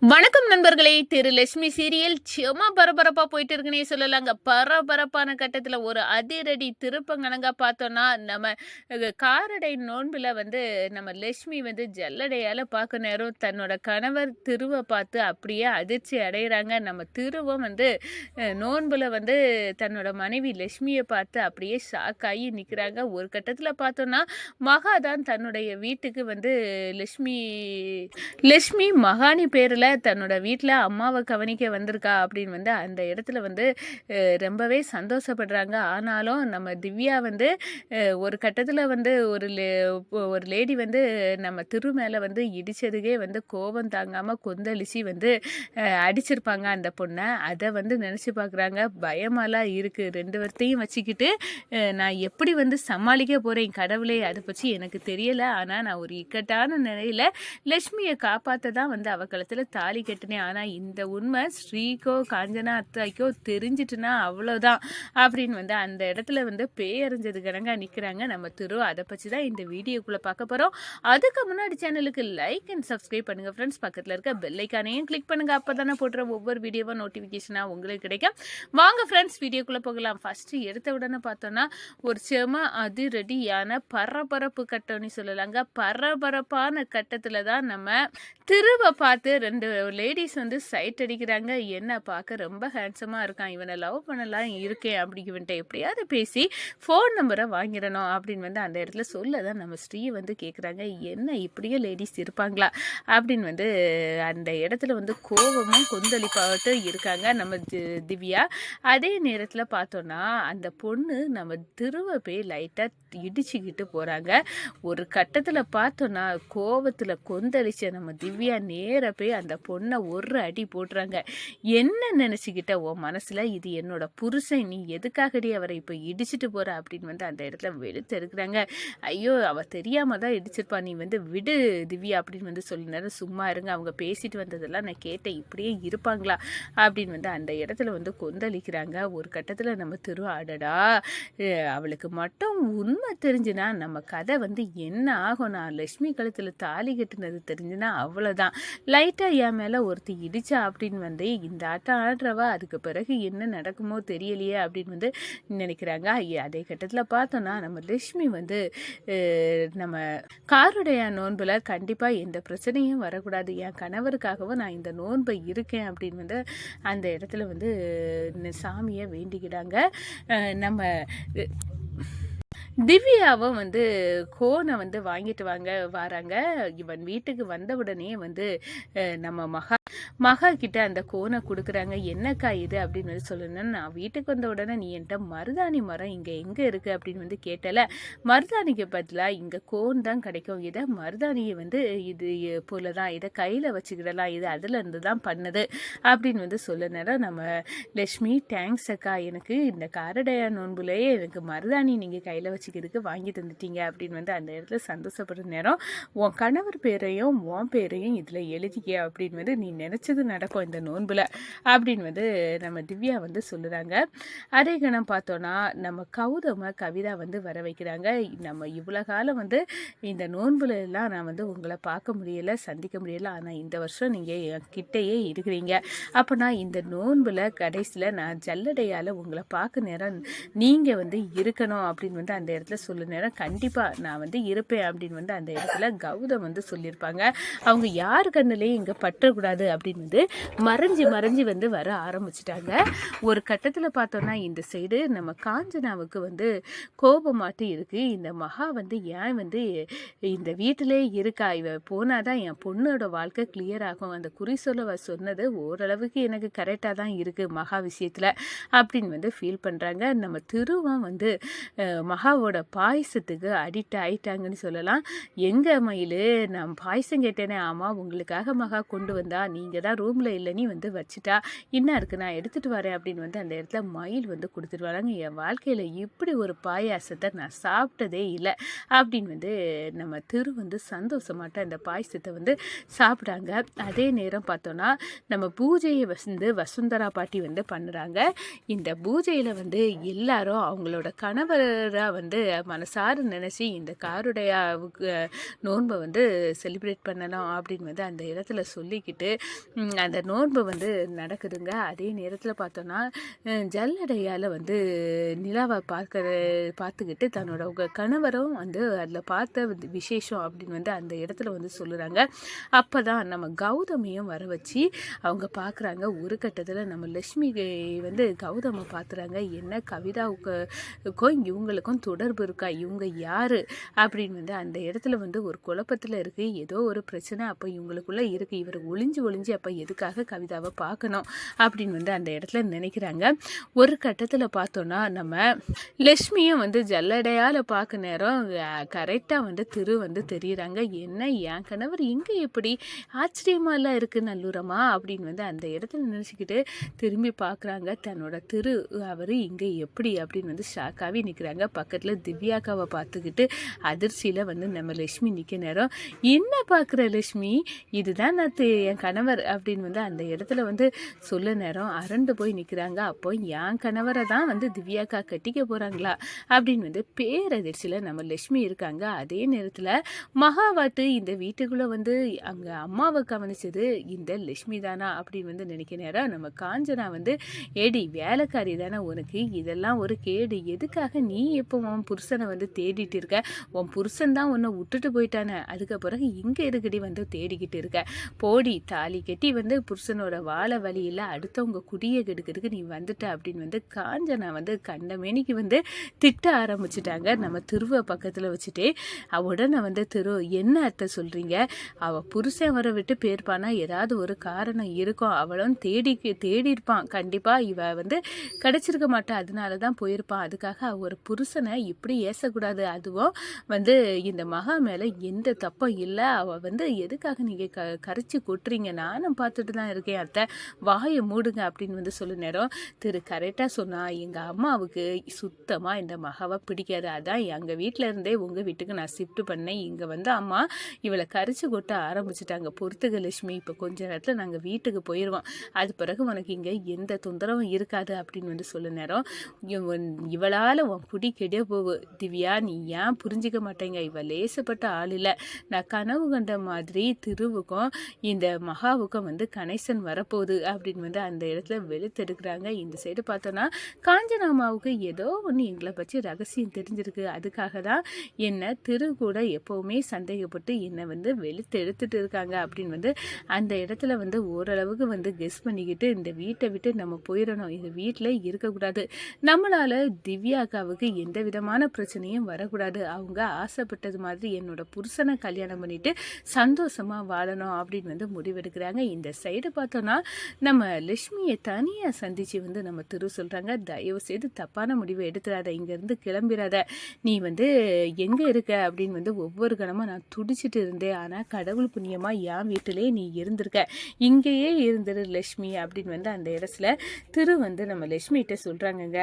வணக்கம் நண்பர்களே திரு லட்சுமி சீரியல். சும்மா பரபரப்பா போயிட்டு இருக்குன்னே சொல்லலாங்க. பரபரப்பான கட்டத்துல ஒரு அதிரடி திருப்பங்கணங்கா பார்த்தோம்னா நம்ம காரடை நோன்பில் வந்து நம்ம லட்சுமி வந்து ஜல்லடையால பார்க்க நேரம் தன்னோட கணவர் திருவை பார்த்து அப்படியே அதிர்ச்சி அடைகிறாங்க நம்ம திருவும் வந்து நோன்பில் நோன்புல வந்து தன்னோட மனைவி லட்சுமியை பார்த்து அப்படியே ஷாக் ஆகி நிற்கிறாங்க ஒரு கட்டத்தில் பார்த்தோம்னா மகா தான் தன்னுடைய வீட்டுக்கு வந்து லட்சுமி லட்சுமி மகானி பேரில் தன்னோட வீட்டில் அம்மாவை கவனிக்க வந்திருக்கா அப்படின்னு வந்து அந்த இடத்துல வந்து ரொம்பவே சந்தோஷப்படுறாங்க. ஆனாலும் நம்ம திவ்யா வந்து ஒரு கட்டத்தில் வந்து ஒரு லே ஒரு லேடி வந்து நம்ம திரு மேலே வந்து இடித்ததுக்கே வந்து கோபம் தாங்காமல் கொந்தளிச்சு வந்து அடிச்சிருப்பாங்க அந்த பொண்ணை. அதை வந்து நினச்சி பார்க்குறாங்க பயமாலாம் இருக்குது ரெண்டு வருத்தையும் வச்சுக்கிட்டு நான் எப்படி வந்து சமாளிக்க போகிறேன் கடவுளே? அதை பற்றி எனக்கு தெரியலை. ஆனால் நான் ஒரு இக்கட்டான நிலையில் லக்ஷ்மியை காப்பாற்ற தான் வந்து அவ களத்தில் தாலி கட்டினேன். ஆனால் இந்த உண்மை ஸ்ரீக்கோ காஞ்சனா அத்தாய்க்கோ தெரிஞ்சிட்டுனா அவ்வளோதான் அப்படின்னு வந்து அந்த இடத்துல வந்து பேயறிஞ்சது கணங்காக நிற்கிறாங்க நம்ம திரு அதை பற்றி தான் இந்த வீடியோக்குள்ளே பார்க்க போகிறோம் அதுக்கு முன்னாடி சேனலுக்கு லைக் அண்ட் சப்ஸ்கிரைப் பண்ணுங்கள் ஃப்ரெண்ட்ஸ் பக்கத்தில் இருக்க பெல்லைக்கானையும் கிளிக் பண்ணுங்கள் அப்போ தானே போடுற ஒவ்வொரு வீடியோவும் நோட்டிஃபிகேஷனாக உங்களுக்கு கிடைக்கும். வாங்க ஃப்ரெண்ட்ஸ் வீடியோக்குள்ளே போகலாம். ஃபஸ்ட்டு எடுத்த உடனே பார்த்தோன்னா ஒரு செம அதிரடியான பரபரப்பு கட்டம்னு சொல்லலாங்க. பரபரப்பான கட்டத்தில் தான் நம்ம திருவை பார்த்து ரெண்டு லேடிஸ் வந்து சைட் அடிக்கிறாங்க. என்ன பார்க்க ரொம்ப ஹேண்ட்ஸமாக இருக்கான். இவனை லவ் பண்ணலாம் இருக்கேன் அப்படி இவன்ட்ட எப்படியாவது பேசி ஃபோன் நம்பரை வாங்கிடணும் அப்படின்னு வந்து அந்த இடத்துல சொல்ல தான் நம்ம ஸ்ரீ வந்து கேட்குறாங்க என்ன இப்படியே லேடிஸ் இருப்பாங்களா? அப்படின்னு வந்து அந்த இடத்துல வந்து கோபமும் கொந்தளிப்பாகட்டும் இருக்காங்க நம்ம தி- திவ்யா. அதே நேரத்தில் பார்த்தோன்னா அந்த பொண்ணு நம்ம திருவ போய் லைட்டாக இடிச்சுக்கிட்டு போகிறாங்க ஒரு கட்டத்தில் பார்த்தோன்னா கோவத்தில் கொந்தளிச்ச நம்ம திவ்யா நேர போய் அந்த பொண்ணை ஒரு அடி போடுறாங்க. என்ன நினச்சிக்கிட்ட? உன் மனசில் இது என்னோட புருஷன். நீ எதுக்காகடி அவரை இப்போ இடிச்சிட்டு போகிற அப்படின்னு வந்து அந்த இடத்துல வெளுத்து இருக்கிறாங்க ஐயோ அவள் தெரியாமல் தான் இடிச்சிருப்பா. நீ வந்து விடு திவ்யா அப்படின்னு வந்து சொல்லினாரு. சும்மா இருங்க. அவங்க பேசிட்டு வந்ததெல்லாம் நான் கேட்டேன். இப்படியே இருப்பாங்களா? அப்படின்னு வந்து அந்த இடத்துல வந்து கொந்தளிக்கிறாங்க. ஒரு கட்டத்தில் நம்ம திரு அடடா அவளுக்கு மட்டும் உண்மை தெரிஞ்சுனா நம்ம கதை வந்து என்ன ஆகும் நான் கழுத்தில் தாலி கட்டினது தெரிஞ்சுனா அவ்வளோதான் லைட்டாக என் மேலே ஒருத்தி இடிச்சா அப்படின்னு வந்து இந்த ஆட்டம் ஆடுறவா அதுக்கு பிறகு என்ன நடக்குமோ தெரியலையே அப்படின்னு வந்து நினைக்கிறாங்க. ஐயா அதே கட்டத்தில் பார்த்தோன்னா நம்ம லக்ஷ்மி வந்து நம்ம காருடைய நோன்பில் கண்டிப்பாக எந்த பிரச்சனையும் வரக்கூடாது. என் கணவருக்காகவும் நான் இந்த நோன்பை இருக்கேன் அப்படின்னு வந்து அந்த இடத்துல வந்து சாமியை வேண்டிக்கிட்டாங்க நம்ம திவ்யாவும் வந்து கோனை வந்து வாங்கிட்டு வாங்க வராங்க. இவன் வீட்டுக்கு வந்த உடனே வந்து நம்ம மகா மகா கிட்ட அந்த கோனை கொடுக்குறாங்க. என்னக்கா இது? அப்படின்னு வந்து சொல்லணும்னா நான் வீட்டுக்கு வந்த உடனே நீ என்கிட்ட மருதாணி மரம் இங்கே எங்கே இருக்குது அப்படின்னு வந்து கேட்டல. மருதாணிக்கு பதிலாக இங்கே கோன் தான் கிடைக்கும். இதை மருதாணியை வந்து இது போல தான் இதை கையில் வச்சுக்கிடலாம். இது அதுலேருந்து தான் பண்ணுது அப்படின்னு வந்து சொல்ல நேரம் நம்ம லக்ஷ்மி தேங்க்ஸ் அக்கா. எனக்கு இந்த காரடையா நோன்புலேயே எனக்கு மருதாணி நீங்கள் கையில் வச்சுக்கிறதுக்கு வாங்கி தந்துட்டீங்க அப்படின்னு வந்து அந்த இடத்துல சந்தோஷப்படுற நேரம் உன் கணவர் பேரையும் உன் பேரையும் இதில் எழுதிக்க. அப்படின்னு வந்து நீ நினச்சது நடக்கும் இந்த நோன்பில் அப்படின்னு வந்து நம்ம திவ்யா வந்து சொல்லுறாங்க. அதே கணம் பார்த்தோன்னா நம்ம கௌதம கவிதா வந்து வர வைக்கிறாங்க. நம்ம இவ்வளோ காலம் வந்து இந்த நோன்புல எல்லாம் நான் வந்து உங்களை பார்க்க முடியல சந்திக்க முடியல. ஆனால் இந்த வருஷம் நீங்கள் என் கிட்டேயே இருக்கிறீங்க. அப்போ நான் இந்த நோன்பில் கடைசியில் நான் ஜல்லடையால் உங்களை பார்க்க நேரம் நீங்கள் வந்து இருக்கணும் அப்படின்னு வந்து அந்த இடத்துல சொல்ல நேரம் கண்டிப்பாக நான் வந்து இருப்பேன் அப்படின்னு வந்து அந்த இடத்துல கௌதம் வந்து சொல்லியிருப்பாங்க. அவங்க யார் கண்ணுலேயும் இங்கே பற்றக்கூடாது அப்படின்னு வந்து மறைஞ்சு மறைஞ்சு வந்து வர ஆரம்பிச்சிட்டாங்க. ஒரு கட்டத்தில் பார்த்தோன்னா இந்த சைடு நம்ம காஞ்சனாவுக்கு வந்து கோபமாட்டு இருக்குது இந்த மகா வந்து ஏன் வந்து இந்த வீட்டிலே இருக்கா? இவ போனாதான் என் பொண்ணோட வாழ்க்கை கிளியர் ஆகும். அந்த குறி சொல்லவ சொன்னது ஓரளவுக்கு எனக்கு கரெக்டாக தான் இருக்குது மகா விஷயத்தில் அப்படின்னு வந்து ஃபீல் பண்ணுறாங்க நம்ம திருவம் வந்து மகாவோட பாயசத்துக்கு அடிக்ட் ஆயிட்டாங்கன்னு சொல்லலாம். எங்கே மயில் நான் பாயசம் கேட்டேனே ஆமாம் உங்களுக்காக மகா கொண்டு வந்தா நீங்கள் இங்கே தான் ரூமில் இல்லைன்னு வந்து வச்சுட்டா என்ன இருக்குது நான் எடுத்துகிட்டு வரேன் அப்படின்னு வந்து அந்த இடத்துல மயில் வந்து கொடுத்துட்டு வராங்க என் வாழ்க்கையில் இப்படி ஒரு பாயாசத்தை நான் சாப்பிட்டதே இல்லை அப்படின்னு வந்து நம்ம திரு வந்து சந்தோஷமாட்ட அந்த பாயசத்தை வந்து சாப்பிட்றாங்க. அதே நேரம் பார்த்தோன்னா நம்ம பூஜையை வந்து வசுந்தரா பாட்டி வந்து பண்ணுறாங்க. இந்த பூஜையில் வந்து எல்லாரும் அவங்களோட கணவராக வந்து மனசார நினச்சி இந்த காருடைய நோன்பை வந்து செலிப்ரேட் பண்ணலாம் அப்படின்னு வந்து அந்த இடத்துல சொல்லிக்கிட்டு அந்த நோன்பு வந்து நடக்குதுங்க. அதே நேரத்தில் பார்த்தோன்னா ஜல்லடையால் வந்து நிலாவை பார்க்குற பார்த்துக்கிட்டு தன்னோட கணவரும் வந்து அதில் பார்த்த விசேஷம் அப்படின்னு வந்து அந்த இடத்துல வந்து சொல்லுறாங்க. அப்போ தான் நம்ம கௌதமியும் வர வச்சு அவங்க பார்க்குறாங்க. ஒரு கட்டத்தில் நம்ம லட்சுமி வந்து கௌதமை பார்த்துறாங்க என்ன கவிதாவுக்கும் இவங்களுக்கும் தொடர்பு இருக்கா? இவங்க யார்? அப்படின்னு வந்து அந்த இடத்துல வந்து ஒரு குழப்பத்தில் இருக்குது ஏதோ ஒரு பிரச்சனை அப்போ இவங்களுக்குள்ளே இருக்குது இவர் ஒளிஞ்சு ஒளிஞ்சு அப்போ எதுக்காக கவிதாவை பார்க்கணும் அப்படின்னு வந்து அந்த இடத்துல நினைக்கிறாங்க. ஒரு கட்டத்தில் பார்த்தோன்னா நம்ம லக்ஷ்மியும் வந்து ஜல்லடையால் பார்க்க நேரம் கரெக்டாக வந்து திரு வந்து தெரியுறாங்க. என்ன என் கணவர் இங்கே எப்படி? ஆச்சரியமாலாம் இருக்குது நல்லூரமா அப்படின்னு வந்து அந்த இடத்துல நினச்சிக்கிட்டு திரும்பி பார்க்குறாங்க. தன்னோட திரு அவர் இங்கே எப்படி? அப்படின்னு வந்து ஷாக்காகவே நிற்கிறாங்க பக்கத்தில் திவ்யாக்காவை பார்த்துக்கிட்டு அதிர்ச்சியில் வந்து நம்ம லக்ஷ்மி நிற்க நேரம். என்ன பார்க்குற லக்ஷ்மி இதுதான் நான் என் கணவர் அப்படின்னு வந்து அந்த இடத்துல வந்து சொல்ல நேரம் அரண்டு போய் நிற்கிறாங்க அப்போ என் கணவரை தான் வந்து திவ்யாக்கா கட்டிக்க போகிறாங்களா அப்படின்னு வந்து பேரதிர்ச்சியில் நம்ம லக்ஷ்மி இருக்காங்க. அதே நேரத்தில் மகாவாட்டு இந்த வீட்டுக்குள்ளே வந்து அங்கே அம்மாவை கவனிச்சது இந்த லக்ஷ்மி தானா அப்படின்னு வந்து நினைக்க நேரம் நம்ம காஞ்சனா வந்து ஏடி வேலைக்காரி தானே உனக்கு. இதெல்லாம் ஒரு கேடு. எதுக்காக நீ எப்போ உன் புருஷனை வந்து தேடிட்டு இருக்க? உன் புருஷன் தான் உன்னை விட்டுட்டு போயிட்டானே. அதுக்கு பிறகு இங்கே இருக்கடி வந்து தேடிக்கிட்டு இருக்க? போடி தாலி கட்டி வந்து புருஷனோட வாழை வழியில் அடுத்தவங்க குடியை கெடுக்கிறதுக்கு நீ வந்துட்ட அப்படின்னு வந்து காஞ்சனா வந்து கண்டமேனிக்கு வந்து திட்ட ஆரம்பிச்சிட்டாங்க. நம்ம திருவ பக்கத்தில் வச்சுட்டே அவ உடனே வந்து திரு என்ன அத்தை சொல்கிறீங்க அவள் புருஷன் வர விட்டு பேர்ப்பானா ஏதாவது ஒரு காரணம் இருக்கும். அவளும் தேடி தேடி இருப்பான். கண்டிப்பாக இவ வந்து கிடச்சிருக்க மாட்டா. அதனால தான் போயிருப்பான் அதுக்காக ஒரு புருஷனை இப்படி ஏசக்கூடாது. அதுவும் வந்து இந்த மகா மேலே எந்த தப்பும் இல்லை. அவள் வந்து எதுக்காக நீங்கள் க கரைச்சி கொட்டுறீங்கன்னா நானும் பார்த்துட்டு தான் இருக்கேன் அத்தை. வாயை மூடுங்க அப்படின்னு வந்து சொல்ல நேரம் திரு கரெக்டாக சொன்னால் எங்கள் அம்மாவுக்கு சுத்தமாக இந்த மகாவை பிடிக்காது. அதான் எங்கள் வீட்டில் இருந்தே உங்கள் வீட்டுக்கு நான் ஷிஃப்ட் பண்ணேன். இங்கே வந்து அம்மா இவளை கரைச்சி கொட்ட ஆரம்பிச்சிட்டாங்க. பொறுத்துகலட்சுமி இப்போ கொஞ்ச நேரத்தில் நாங்கள் வீட்டுக்கு போயிடுவோம் அது பிறகு உனக்கு இங்கே எந்த தொந்தரவும் இருக்காது அப்படின்னு வந்து சொல்ல நேரம் இவளால் உன் குடி கெட போகு. திவ்யா நீ ஏன் புரிஞ்சிக்க மாட்டேங்க? இவள் லேசப்பட்ட ஆள் இல்லை. நான் கனவு கண்ட மாதிரி திருவுக்கும் இந்த மகாவுக்கும் வந்து கனெக்ஷன் வரப்போகுது அப்படின்னு வந்து அந்த இடத்துல வெளுத்தெடுக்கிறாங்க. இந்த சைடு பார்த்தோன்னா காஞ்சனாமாவுக்கு ஏதோ ஒன்று எங்களை பற்றி ரகசியம் தெரிஞ்சிருக்கு. அதுக்காக தான் என்னை திரு கூட எப்போவுமே சந்தேகப்பட்டு என்னை வந்து வெளுத்து எடுத்துட்டு இருக்காங்க அப்படின்னு வந்து அந்த இடத்துல வந்து ஓரளவுக்கு வந்து கெஸ் பண்ணிக்கிட்டு இந்த வீட்டை விட்டு நம்ம போயிடணும். இந்த வீட்டில் இருக்கக்கூடாது. நம்மளால் திவ்யாக்காவுக்கு எந்த விதமான பிரச்சனையும் வரக்கூடாது. அவங்க ஆசைப்பட்டது மாதிரி என்னோட புருஷனை கல்யாணம் பண்ணிட்டு சந்தோஷமாக வாழணும் அப்படின்னு வந்து முடிவெடுக்கிறாங்க. இந்த சைடு பார்த்தோன்னா நம்ம லட்சுமியை தனியாக சந்திச்சு வந்து நம்ம திரு சொல்கிறாங்க தயவு செய்து தப்பான முடிவை எடுத்துடாத இங்கேருந்து கிளம்பிடாத நீ வந்து எங்கே இருக்க? அப்படின்னு வந்து ஒவ்வொரு கணமும் நான் துடிச்சிட்டு இருந்தேன். ஆனால் கடவுள் புண்ணியமாக என் வீட்டிலே நீ இருந்திருக்க. இங்கேயே இருந்துரு லட்சுமி அப்படின்னு வந்து அந்த இடத்துல திரு வந்து நம்ம லட்சுமிகிட்ட சொல்கிறாங்கங்க